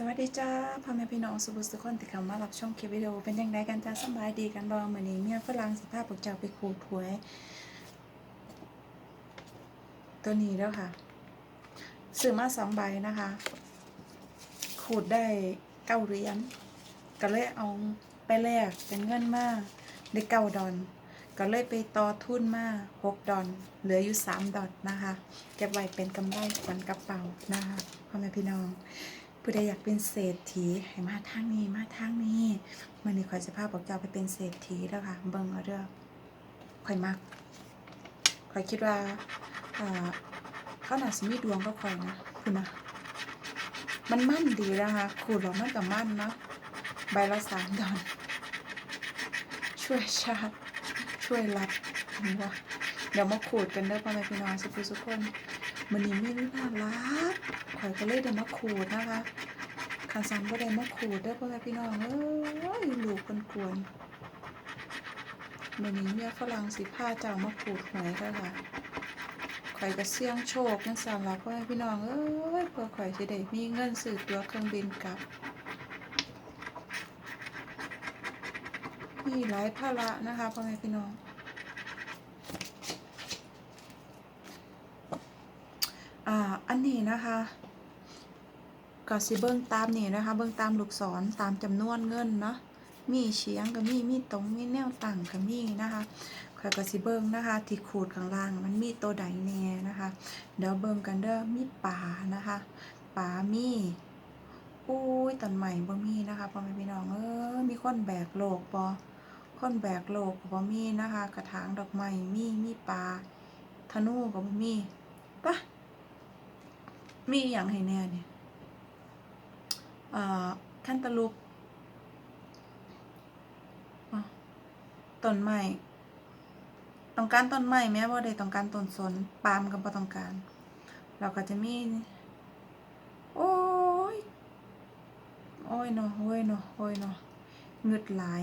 สวัสดีจ้าพ่อแม่พี่น้องสุบุสุคนที่เข้ามารับชมคลิปวิดีโอเป็นยังไงกันจ้าสบายดีกันบ่มื้อนี้เมียฝรั่งสิพาพวกเจ้าไปขูดหวย ตัวนี้แล้วค่ะ ซื้อมาสองใบนะคะ ขูดได้เก้าเหรียญก็เลยเอาไปแลกเป็นเงินมาได้เก้าดอน ก็เลยไปต่อทุนมาหกดอน เหลืออยู่สามดอนนะคะ เก็บไว้เป็นกำไรขวัญกระเป๋านะคะพ่อแม่พี่น้อง ผู้ใดอยากเป็นเศรษฐีให้มาทางนี้มาทางนี้มันนี้ข่อยจะพาบอกเจ้าไปเป็นเศรษฐีแล้วค่ะเบิ่งเอาเด้อข่อยมักข่อยคิดว่าอ่าเขาหนาสิมีดวงก็ข่อยนะคุณนะมันมั่นดีนะคะขูดแล้วมันกับมั่นเนาะใบละสามดอนช่วยชาติช่วยรัฐว่าเดี๋ยวมาขูดกันเด้อพ่อแม่พี่น้องสุขุสุขคน มันนี้ไม่น่ารักข่อยก็เลยได้มาขูดนะคะขันสันก็ได้มาขูดเด้อพ่อแม่พี่น้องเอ้ยลูกคนกวนมันนี้เมียฝรั่งสิผ้าเจ้ามาขูดหวยเด้ค่ะข่อยก็เสี่ยงโชคจังซั่นล่ะพ่อแม่พี่น้องเอ้ยเพื่อข่อยสิได้มีเงินซื้อตัวเครื่องบินกลับมีหลายภาระนะคะพ่อแม่พี่น้อง อ่า อั นนี้นะคะก็สิเบิ้งตามนี่นะคะ เบิ้งตามลูกศรตามจำนวนเงินเนาะมีเฉียงก็มีมีตรงมีแนวตั้งก็มีนะคะข่อยก็สิเบิ้งนะคะ ที่ขูดข้างล่างมันมีตัวใดแน่นะคะ เดี๋ยวเบิ้งกันเด้อมีป่านะคะป่ามีอุ้ยต้นใหม่บ่มีนะคะพ่อแม่พี่น้องเออมีคนแบกโลกบ่คนแบกโลกก็บ่มีนะคะ กระถางดอกไม้มีมีปลาธนูก็บ่มีปะ มีอย่างให้แน่เนี่ยเอ่อแคนตาลูปอะต้นไม้ต้องการต้นไม้แม้ว่าได้ต้องการต้นสนปาล์มก็บ่ต้องการ เราก็จะมี โอ้ย โอ้ยเนาะโอ้ยเนาะโอ้ยเนาะเงึดหลาย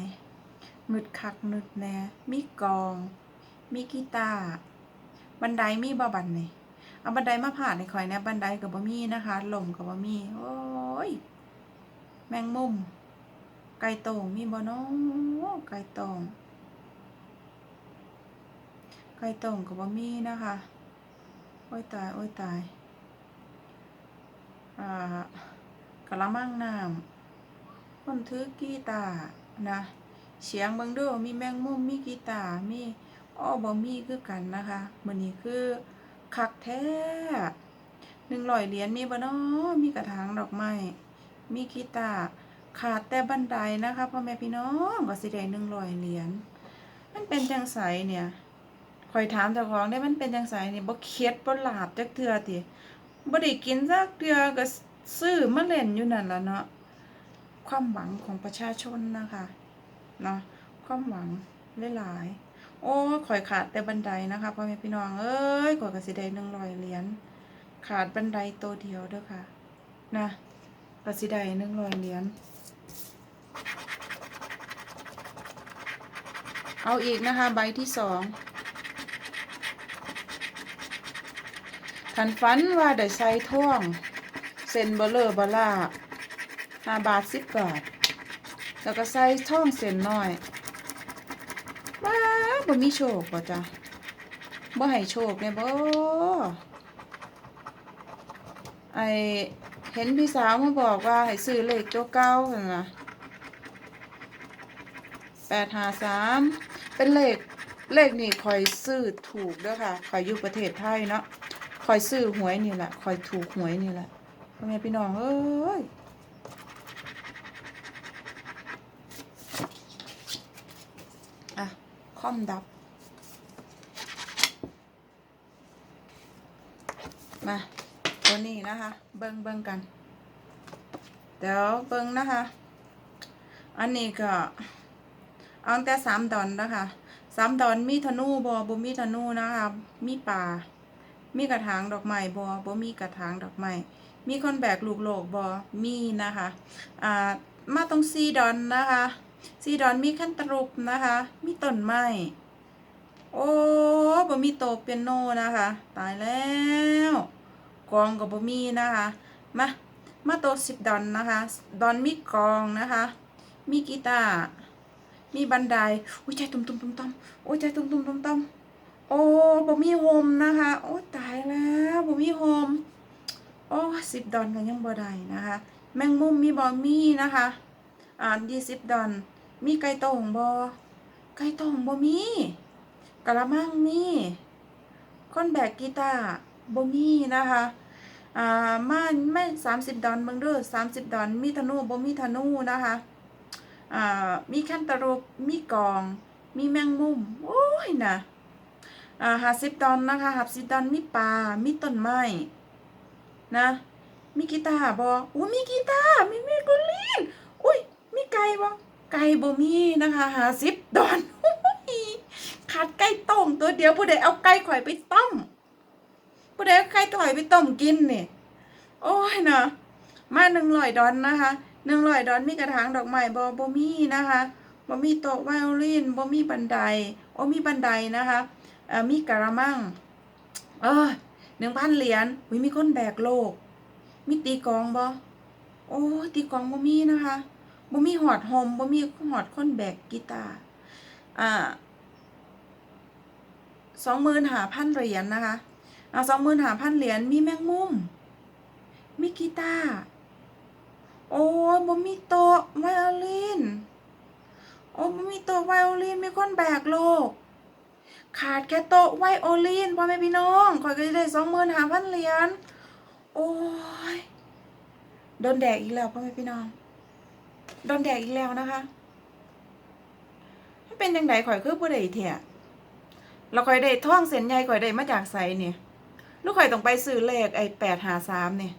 งึดคักงึดแหน่มีกอง มีกีตาร์บันไดมีบ่บันนี่ เอาบันไดมาผ่านในข่อยแหนะบันไดกับบ่มีนะคะลมกับบ่มีโอ้ย แมงมุม ไก่ตงมีบ่เน้องไก่ตงไก่ตงกับบ่มีนะคะ โอ้ยตาย โอ้ยตายอ่ากะละมังน้ำคนถือกีตาร์นะเสียงเบิงด้อมีแมงมุมมีกีตาร์มีอ้อบ่มีคือกันนะคะมื้อนี้คือ คักแท้100เหรียญมีบ่นาะมีกระถางดอกไม้ มีกีตาร์ขาดแต่บันไดนะคะพ่อแม่พี่น้องก็สิได้100เหรียญ มันเป็นจังไสเนี่ยข่อยถามเจ้าของได้มันเป็นจังไสเนี่ยบ่เข็ดบ่หลาบจักเทื่อติบ่ได้กินจักเทื่อก็ซื้อมาเล่นอยู่นั่นล่ะเนาะ ความหวังของประชาชนนะคะ เนาะ ความหวังหลายๆ โอ้ข่อยขาดแต่บันไดนะคะพ่อแม่พี่น้องเอ้ยข่อยก็สิได้หนึ่งร้อยเหรียญขาดบันไดตัวเดียวเด้อค่ะ นะกสิได้หนึ่งร้อยเหรียญเอาอีกนะคะ ใบที่สองขันฟันว่าได้ใส่ท่วงเส้นเบลเลอร์บล่าห้าบาทสิบบาท แล้วก็ใส่ท่องเส้นน้อย บ่มีโชคบ่จ้ะบ่ให้โชคเนี่ยบ่ไอเห็นพี่สาวมาบอกว่าให้ซื้อเลขตัวเก้าหั่นน่ะแปดห้าสามเป็นเลขเลขนี่คอยซื้อถูกด้อค่ะคอยอยู่ประเทศไทยเนาะคอยซื้อหวยนี่แหละคอยถูกหวยนี่แหละพ่อแม่พี่น้องเอ้ย อ่ะคอมดับ มาตัวนี้นะคะ เบิ้งเบิ้งกัน เดี๋ยวเบิ้งนะคะ อันนี้ก็เอาแต่สามดอนนะคะสามดอนมีธนูบอบมีธนูนะคะ มีป่า มีกระถางดอกไม้บอบมีกระถางดอกไม้มีคนแบกลูกโลกบอมีนะคะ อ่า มาตรงซีดอนนะคะ ซีดอนมีขั้นตรุปนะคะ มีต้นไม้โอ้บ่มีโตเปียโนนะคะ ตายแล้วกองกับบ่มีนะคะ มา มาโตสิบดอนนะคะ ดอนมีกองนะคะ มีกีตาร์ มีบันได อุ้ยใจตุ้มตุ้มตุ้มตุ้มโอ้ยใจตุ้มตุ้มตุ้มตุ้มโอ้บ่มีโฮมนะคะ โอ้ตายแล้วบ่มีโฮม โอ้สิบดอนกันยังบ่ได้นะคะ แมงมุมมีบ่มีนะคะ อ่ายี่สิบดอน มีไก่ต่งบ่ไก่ต่งบ่มีกะละมังมีคนแบกกีตาร์บ่มีนะคะอ่ามาไม่สามสิบดอนเบิ่งเด้อสามสิบดอนมีธนูบ่มีธนูนะคะอ่ามีแคนตาลูปมีกอง มีแมงมุมโอ้ยนะอ่าหาสิบดอนนะคะหาสิบดอนมีปลามีต้นไม้นะมีกีตาร์บ่อู้มีกีตาร์มีเมโกลินอุ้ยมีไก่บ่ ไก่บ่มีนะคะหาสิบดอนขาดไก่ต้มตัวเดียวผู้ใดเอาไก่ข่อยไปต้มผู้ใดเอาไก่ข่อยไปต้มกินนี่โอ้ยนะมาหนึ่งร้อยดอนนะคะหนึ่งร้อยดอนมีกระถางดอกไม้บ่บ่มีนะคะบ่มีโต๊ะไวโอลินบ่มีบันไดโอ้มีบันไดนะคะเอ่อมีกระมังเออหนึ่งพันเหรียญอุ้ยมีคนแบกโลก มีตีกองบ่โอ้ตีกองบ่มีนะคะ บ่มีหอดโฮมบ่มีหอดคนแบกกีตาร์อ่าสองหมื่นหาพันเหรียญนะคะอ่าสองหมื่นหาพันเหรียญมีแมงมุม มีกีตาร์โอ้บ่มีโต๊ะไวโอลินโอ้บ่มีโต๊ะไวโอลินมีคนแบกโลก ขาดแค่โต๊ะไวโอลินพ่อแม่พี่น้องข่อยก็จะได้สองหมื่นหาพันเหรียญโอ้ยโดนแดกอีกแล้วพ่อแม่พี่น้อง โดนแดกอีกแล้วนะคะมันเป็นยังไงข่อยคือผู้ใดเถี่ยเราข่อยได้ท่องเส้นใหญ่ข่อยได้มาจากไสเนี่ยลูกข่อยต้องไปซื้อเลขไอ้แปดหาสามเนี่ย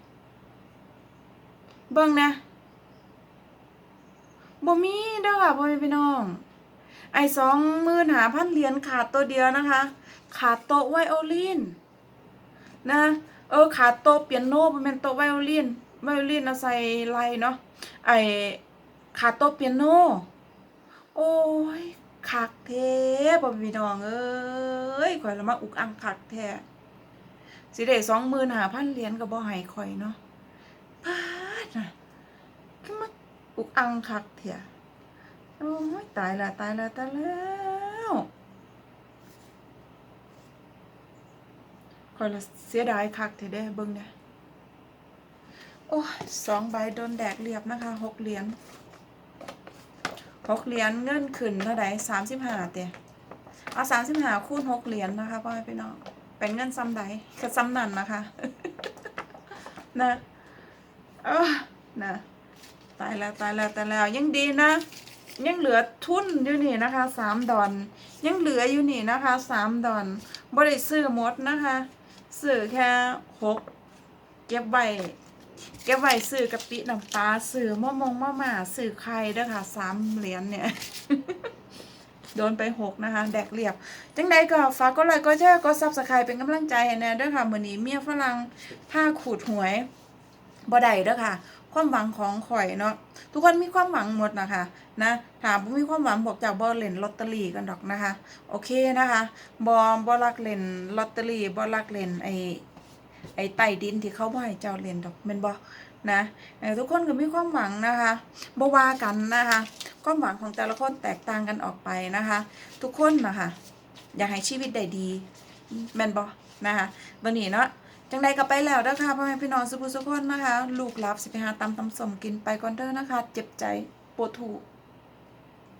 เบิ่งนะบ่มีเด้อค่ะพ่อแม่พี่น้อง ไอ้สองมื่นหาพันเหรียญขาดตัวเดียวนะคะ ขาดโต๊ะไวโอลินนะเออขาดโต๊ะเปียโนเป็นโต๊ะไวโอลินไวโอลินเอาใส่ไรเนาะไอ ขาโต๊ะเปียโน โอ้ยคักแท้พ่อม่พี่น้องเอ้ยข่อยละมาอุกอังคักแท้สิได้สองหมื่นหาพันเหรียญกับบ่ให้ข่อยเนาะพาดนะขึ้นมาอุกอังคักเถอะโอ้ยตายละตายละตายแล้วข่อยละเสียดายคักเถอะเด้เบิ่งเด้โอ้ยสองใบโดนแดกเรียบนะคะหกเหรียญ หกเหรียญเงินขึ้นเท่าไหร่สามสิบห้าเตะเอาสามสิบห้าคูณหกเหรียญนะคะพ่อพี่น้องเป็นเงินซ้ำใดก็ซ้ำนั่นนะคะนะเออนะตายแล้วตายแล้วตายแล้วยังดีนะ ยังเหลือทุนอยู่นี่นะคะสามดอนยังเหลืออยู่นี่นะคะสามดอนบริซื้อหมดนะคะ ซื้อแค่หกเก็บไว้ เก็บไว้ซื้อกะปิน้ำปลาซื้อมะมงมะหม่าซื้อไข่เด้อค่ะสามเหรียญเนี่ย โดนไปหกนะคะ แดกเรียบ จังใดก็ฝากกดไลค์กดแชร์กดซับสไครป์เป็นกำลังใจให้แน่ด้อค่ะมือนี้เมียฝรั่งผ้าขูดหวยบ่ได้เด้อค่ะ ความหวังของข่อยเนาะทุกคนมีความหวังหมดนะคะ นะถ้าบ่มีความหวังบอกจากบ่เล่นลอตเตอรี่กันดอกนะคะ โอเคนะคะบ่บ่รักเล่นลอตเตอรี่บ่รักเล่นไอ ไอ้ใต้ดินที่เขาบ่ให้เจ้าเล่นดอกแม่นบ่นะเอ่อทุกคนก็มีความหวังนะคะบ่ว่ากันนะคะความหวังของแต่ละคนแตกต่างกันออกไปนะคะ ทุกคนนะคะอยากให้ชีวิตได้ดีแม่นบอนะคะวันนี้เนาะจังใดก็ไปแล้วเด้อค่ะพ่อแม่พี่น้องสุภุสุคนนะคะ ลูกหลับสิไปหาตำตำสมกินไปก่อนเด้อนะคะ เจ็บใจปวดถูก